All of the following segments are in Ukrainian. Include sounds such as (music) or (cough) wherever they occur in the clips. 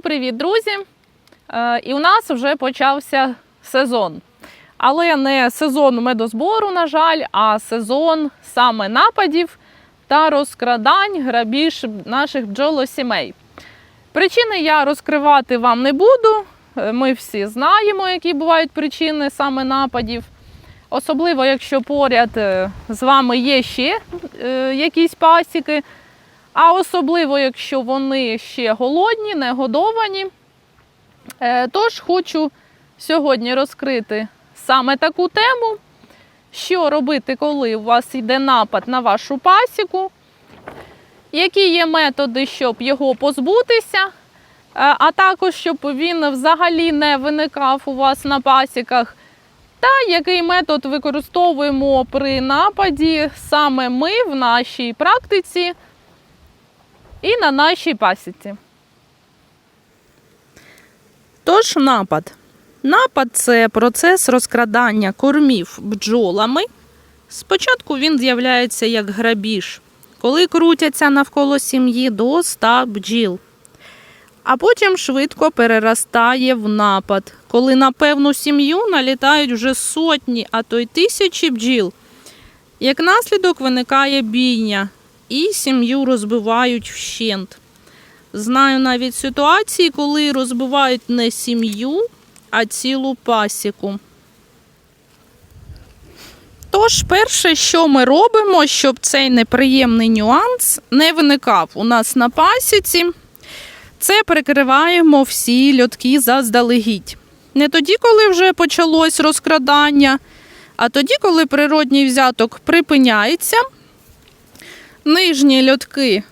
Всім привіт, друзі! Е, І у нас вже почався сезон. Але не сезон медозбору, на жаль, а сезон саме нападів та розкрадань, грабіж наших бджолосімей. Причини я розкривати вам не буду. Е, Ми всі знаємо, які бувають причини саме нападів. Особливо, якщо поряд е, з вами є ще якісь пасіки, а особливо, якщо вони ще голодні, не годовані. Е, Тож хочу сьогодні розкрити саме таку тему, що робити, коли у вас йде напад на вашу пасіку, які є методи, щоб його позбутися, е, а також щоб він взагалі не виникав у вас на пасіках. Та який метод використовуємо при нападі саме ми в нашій практиці і на нашій пасіці. Тож напад. Напад це процес розкрадання кормів бджолами. Спочатку він з'являється як грабіж, коли крутяться навколо сім'ї до 100 бджіл. А потім швидко переростає в напад, коли на певну сім'ю налітають вже сотні, а то й тисячі бджіл. Як наслідок виникає бійня, і сім'ю розбивають вщент. Знаю навіть ситуації, коли розбивають не сім'ю, а цілу пасіку. Тож, перше, що ми робимо, щоб цей неприємний нюанс не виникав у нас на пасіці, це прикриваємо всі льотки заздалегідь. Не тоді, коли вже почалось розкрадання, а тоді, коли природній взяток припиняється, нижні льотки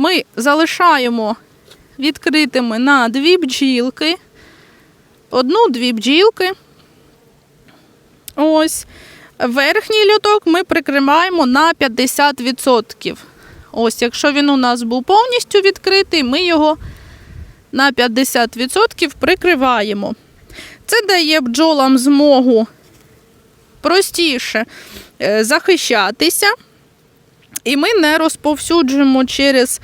ми залишаємо відкритими на дві бджілки, одну-дві бджілки. Ось. Верхній льоток ми прикриваємо на 50%. Ось, якщо він у нас був повністю відкритий, ми його на 50% прикриваємо. Це дає бджолам змогу простіше е, захищатися. І ми не розповсюджуємо через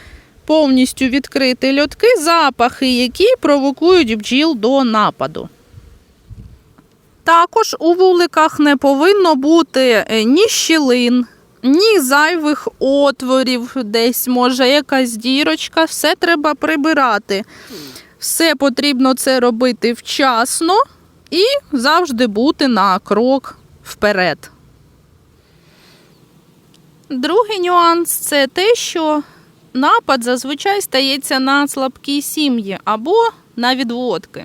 повністю відкриті льотки запахи, які провокують бджіл до нападу. Також у вуликах не повинно бути е, ні щілин, ні зайвих отворів, десь може якась дірочка, все треба прибирати. Все потрібно це робити вчасно і завжди бути на крок вперед. Другий нюанс це те, що напад зазвичай стається на слабкі сім'ї або на відводки.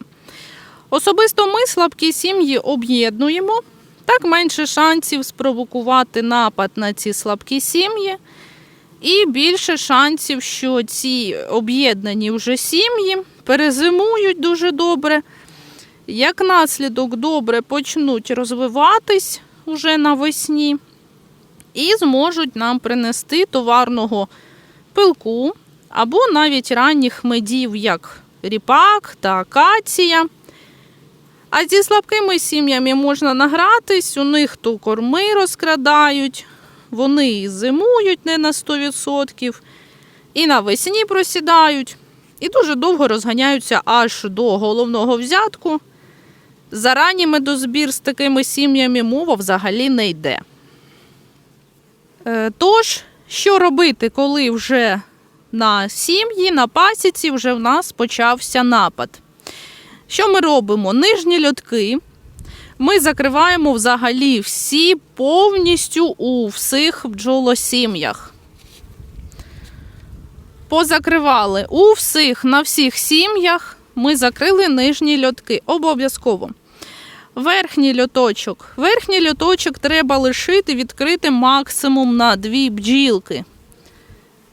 Особисто ми слабкі сім'ї об'єднуємо, так менше шансів спровокувати напад на ці слабкі сім'ї, і більше шансів, що ці об'єднані вже сім'ї перезимують дуже добре. Як наслідок добре почнуть розвиватись уже навесні і зможуть нам принести товарного пилку або навіть ранніх медів, як ріпак та акація. А зі слабкими сім'ями можна награтись, у них то корми розкрадають, вони і зимують не на 100%, і навесні просідають, і дуже довго розганяються аж до головного взятку. За ранній медозбір з такими сім'ями мова взагалі не йде. Е, Тож, що робити, коли вже на сім'ї, на пасіці вже в нас почався напад? Що ми робимо? Нижні льотки ми закриваємо взагалі всі повністю у всіх бджолосім'ях. Позакривали у всіх, на всіх сім'ях ми закрили нижні льотки. Обов'язково. Верхній льоточок. Верхній льоточок треба лишити відкритим максимум на дві бджілки.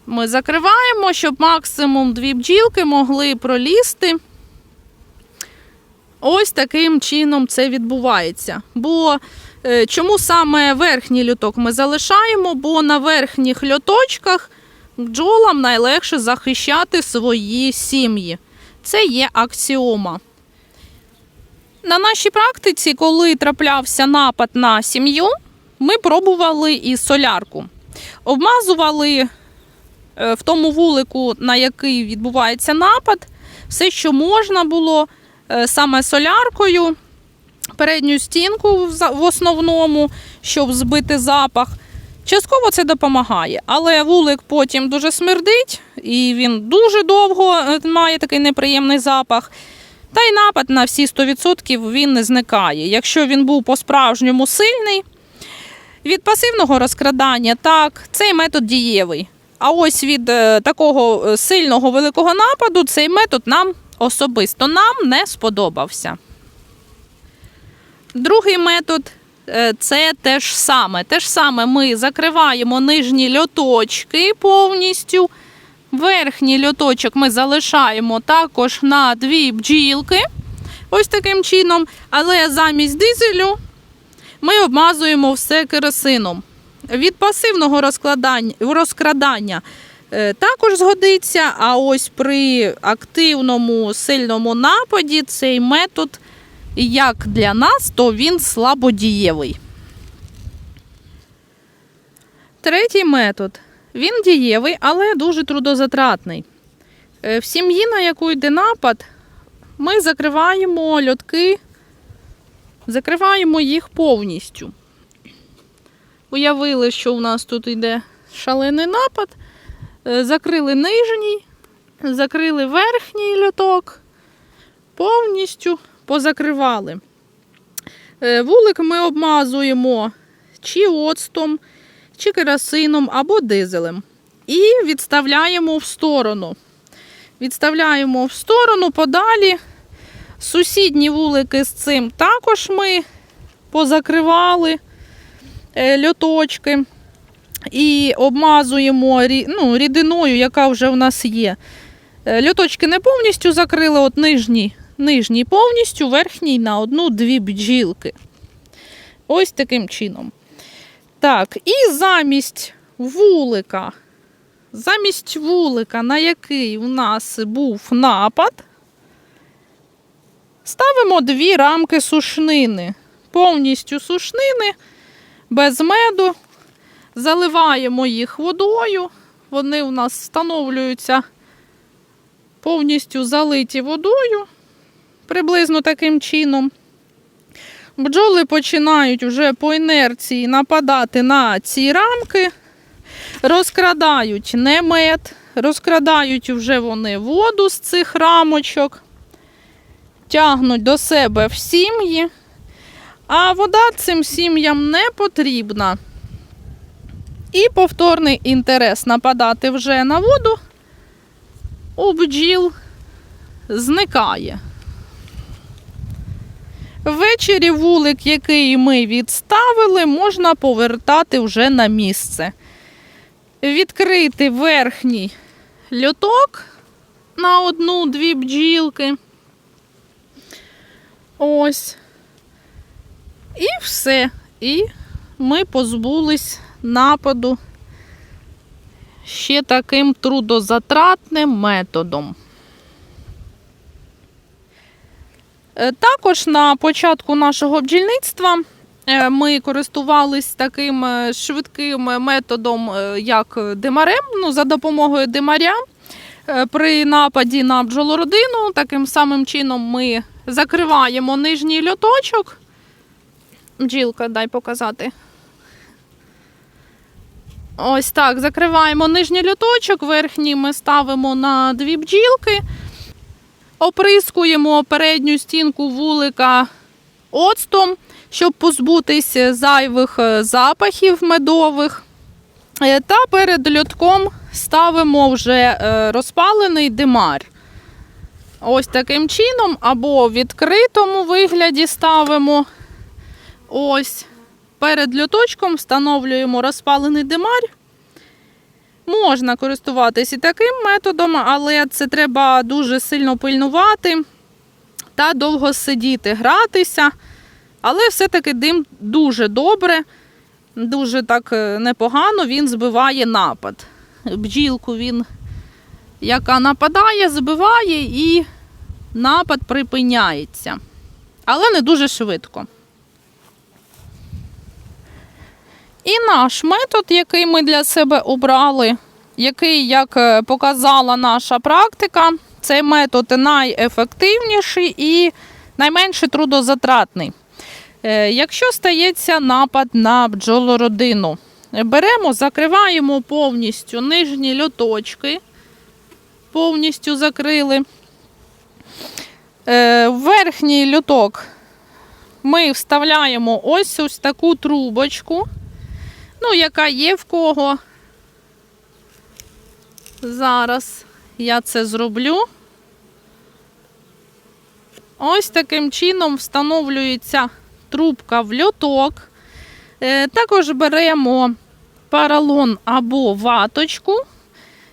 Ми закриваємо, щоб максимум дві бджілки могли пролізти. Ось таким чином це відбувається. Бо е, чому саме верхній льоток ми залишаємо? Бо на верхніх льоточках бджолам найлегше захищати свої сім'ї. Це є аксіома. На нашій практиці, коли траплявся напад на сім'ю, ми пробували і солярку. Обмазували е, в тому вулику, на який відбувається напад, все, що можна було е, саме соляркою, передню стінку в основному, щоб збити запах. Частково це допомагає, але вулик потім дуже смердить, і він дуже довго е, має такий неприємний запах. Та й напад на всі 100% він не зникає. Якщо він був по-справжньому сильний, від пасивного розкрадання, так, цей метод дієвий. А ось від е, такого е, сильного великого нападу цей метод нам особисто нам не сподобався. Другий метод е, це те ж саме. Те ж саме ми закриваємо нижні льоточки повністю. Верхній льоточок ми залишаємо також на дві бджілки. Ось таким чином. Але замість дизелю ми обмазуємо все керосином. Від пасивного розкрадання е, також згодиться, а ось при активному сильному нападі цей метод, як для нас, то він слабодієвий. Третій метод. Він дієвий, але дуже трудозатратний. Е, В сім'ї, на яку йде напад, ми закриваємо льотки, закриваємо їх повністю. Уявили, що у нас тут йде шалений напад, е, закрили нижній, закрили верхній льоток, повністю позакривали. Е, Вулик ми обмазуємо чи оцтом, чи керосином або дизелем. І відставляємо в сторону. Відставляємо в сторону подалі. Сусідні вулики з цим також ми позакривали е, льоточки і обмазуємо ну, рідиною, яка вже в нас є. Е, Льоточки не повністю закрили, от нижній, нижній повністю, верхній на одну-дві бджілки. Ось таким чином. Так, і замість вулика, замість вулика, на який у нас був напад, ставимо дві рамки сушнини. Повністю сушнини, без меду. Заливаємо їх водою. Вони у нас встановлюються повністю залиті водою, приблизно таким чином. Бджоли починають вже по інерції нападати на ці рамки, розкрадають не мед, розкрадають вже вони воду з цих рамочок, тягнуть до себе в сім'ї, а вода цим сім'ям не потрібна. І повторний інтерес нападати вже на воду у бджіл зникає. Ввечері вулик, який ми відставили, можна повертати вже на місце. Відкрити верхній льоток на одну-дві бджілки. Ось. І все. І ми позбулись нападу ще таким трудозатратним методом. Також на початку нашого бджільництва е, ми користувались таким е, швидким методом, е, як димарем, ну, за допомогою димаря. Е, При нападі на бджолородину таким самим чином ми закриваємо нижній льоточок. Бджілка, дай показати. Ось так, закриваємо нижній льоточок, верхній ми ставимо на дві бджілки. Оприскуємо передню стінку вулика оцтом, щоб позбутися зайвих е, запахів медових. Е, Та перед льотком ставимо вже е, розпалений димар. Ось таким чином, або в відкритому вигляді ставимо. Ось. Перед льоточком встановлюємо розпалений димар. Можна користуватись і таким методом, але це треба дуже сильно пильнувати та довго сидіти, гратися. Але все-таки дим дуже добре, дуже так е, непогано він збиває напад. Бджілку він, яка нападає, збиває і напад припиняється. Але не дуже швидко. І наш метод, який ми для себе обрали, який, як е, показала наша практика, цей метод найефективніший і найменше трудозатратний. Е, Якщо стається напад на бджолородину, беремо, закриваємо повністю нижні льоточки, повністю закрили. Е, верхній льоток ми вставляємо ось ось таку трубочку, ну, яка є в кого. Зараз я це зроблю. Ось таким чином встановлюється трубка в льоток. Е, Також беремо паралон або ваточку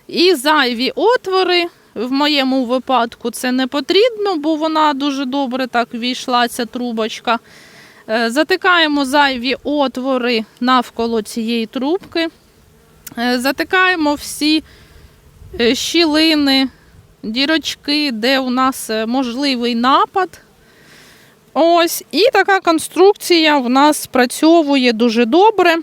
і зайві отвори. В моєму випадку це не потрібно, бо вона дуже добре так війшла, ця трубочка. Е, Затикаємо зайві отвори навколо цієї трубки. Е, Затикаємо всі е, щілини, дірочки, де у нас можливий напад. Ось, і така конструкція в нас спрацьовує дуже добре.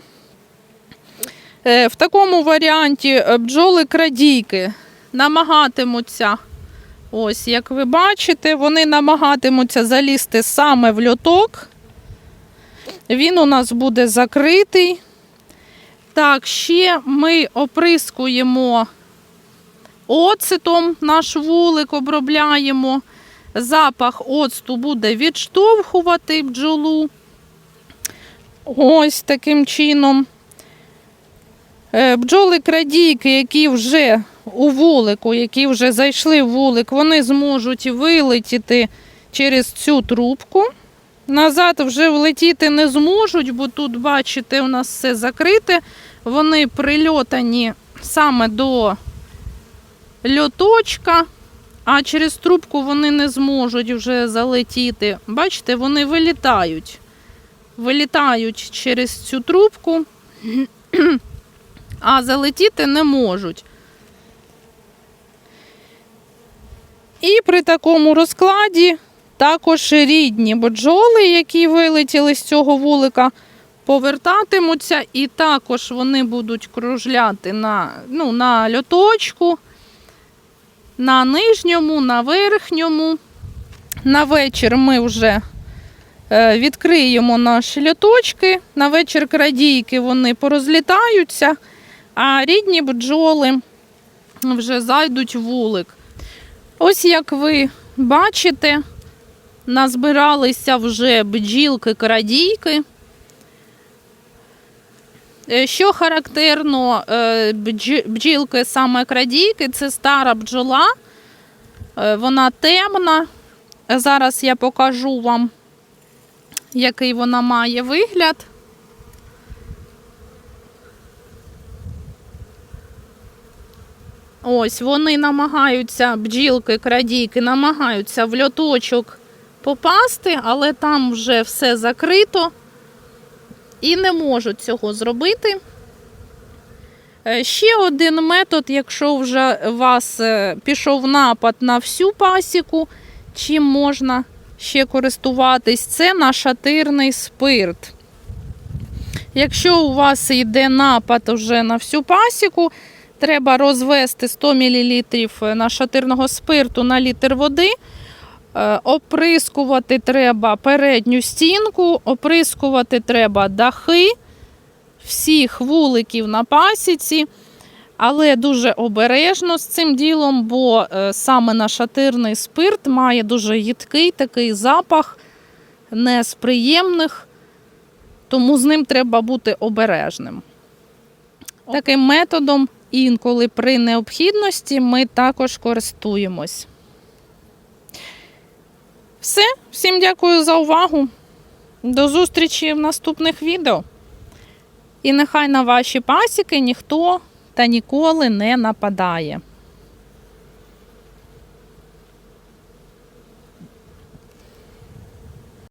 В такому варіанті е, бджоли крадійки намагатимуться, ось як ви бачите, вони намагатимуться залізти саме в льоток. Він у нас буде закритий. Так, ще ми оприскуємо оцетом наш вулик, обробляємо. Запах оцту буде відштовхувати бджолу. Ось таким чином. Е, Бджоли крадійки, які вже у вулику, які вже зайшли в вулик, вони зможуть вилетіти через цю трубку. Назад вже влетіти не зможуть, бо тут, бачите, у нас все закрите. Вони прильотані саме до льоточка, а через трубку вони не зможуть вже залетіти. Бачите, вони вилітають. Вилітають через цю трубку, (clears throat) а залетіти не можуть. І при такому розкладі також рідні бджоли, які вилетіли з цього вулика, повертатимуться, і також вони будуть кружляти на, ну, на льоточку, на нижньому, на верхньому. На вечір ми вже е, відкриємо наші льоточки. На вечір крадійки вони порозлітаються, а рідні бджоли вже зайдуть в вулик. Ось як ви бачите, назбиралися вже бджілки-крадійки. Е, Що характерно е, бджілки саме крадійки, це стара бджола, Е, вона темна. Зараз я покажу вам, який вона має вигляд. Ось вони намагаються, бджілки, крадійки, намагаються в льоточок попасти, але там вже все закрито і не можуть цього зробити. Е, Ще один метод, якщо вже у вас е, пішов напад на всю пасіку, чим можна ще користуватись, це нашатирний спирт. Якщо у вас йде напад вже на всю пасіку, треба розвести 100 мл нашатирного спирту на літр води. Е, Оприскувати треба передню стінку, оприскувати треба дахи всіх вуликів на пасіці, але дуже обережно з цим ділом, бо е, саме нашатирний спирт має дуже їдкий такий запах, не з приємних, тому з ним треба бути обережним. Таким методом інколи при необхідності ми також користуємось. Все, всім дякую за увагу. До зустрічі в наступних відео. І нехай на ваші пасіки ніхто та ніколи не нападає.